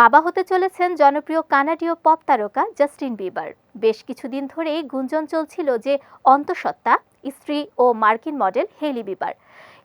বাবা হতে চলেছেন জনপ্রিয় কানাডীয় পপ তারকা জাস্টিন বিবার। বেশ কিছুদিন ধরেই গুঞ্জন চলছিল যে অন্তঃসত্ত্বা স্ত্রী ও মার্কিন মডেল হেলি বিবার।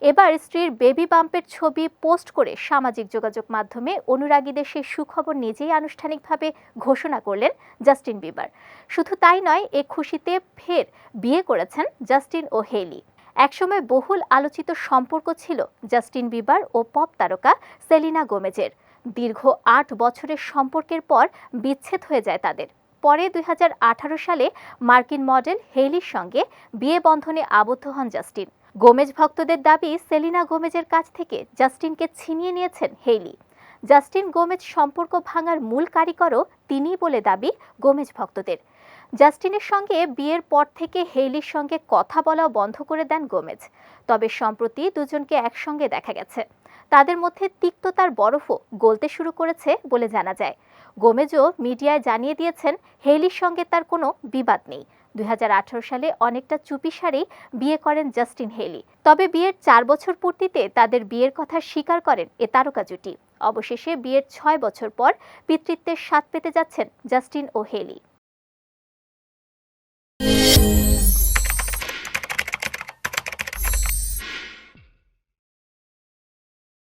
এবার স্ত্রীর বেবি বাম্পের ছবি পোস্ট করে সামাজিক যোগাযোগ মাধ্যমে অনুরাগীদের সেই সুখবর নিজেই আনুষ্ঠানিকভাবে ঘোষণা করলেন জাস্টিন বিবার। শুধু তাই নয়, এ খুশিতে ফের বিয়ে করেছেন জাস্টিন ও হেলি একসময় বহুল আলোচিত সম্পর্ক ছিল জাস্টিন বিবার ও পপ তারকা সেলিনা গোমেজের। দীর্ঘ আট বছরের সম্পর্কের পর বিচ্ছেদ হয়ে যায় তাদের। পরে দুই হাজার আঠারো সালে মার্কিন মডেল হেইলির সঙ্গে বিয়ে বন্ধনে আবদ্ধ হন জাস্টিন। গোমেজ ভক্তদের দাবি সেলিনা গোমেজের কাছ থেকে জাস্টিনকে ছিনিয়ে নিয়েছেন হেইলি। জাস্টিন গোমেজ সম্পর্ক ভাঙার মূল কারিগরও তিনিই বলে দাবি গোমেজ ভক্তদের। জাস্টিনের সঙ্গে বিয়ের পর থেকে হেইলির সঙ্গে কথা বলাও বন্ধ করে দেন গোমেজ। তবে সম্প্রতি দুজনকে একসঙ্গে দেখা গেছে। তাদের মধ্যে তিক্ততার বরফও গলতে শুরু করেছে বলে জানা যায়। গোমেজও মিডিয়ায় জানিয়ে দিয়েছেন হেলির সঙ্গে তার কোনো বিবাদ নেই। দুই হাজার আঠারো সালে অনেকটা চুপিসারেই বিয়ে করেন জাস্টিন হেলি তবে বিয়ের চার বছর পূর্তিতে তাদের বিয়ের কথা স্বীকার করেন এ তারকা জুটি। অবশেষে বিয়ের ছয় বছর পর পিতৃত্বের স্বাদ পেতে যাচ্ছেন জাস্টিন ও হেলি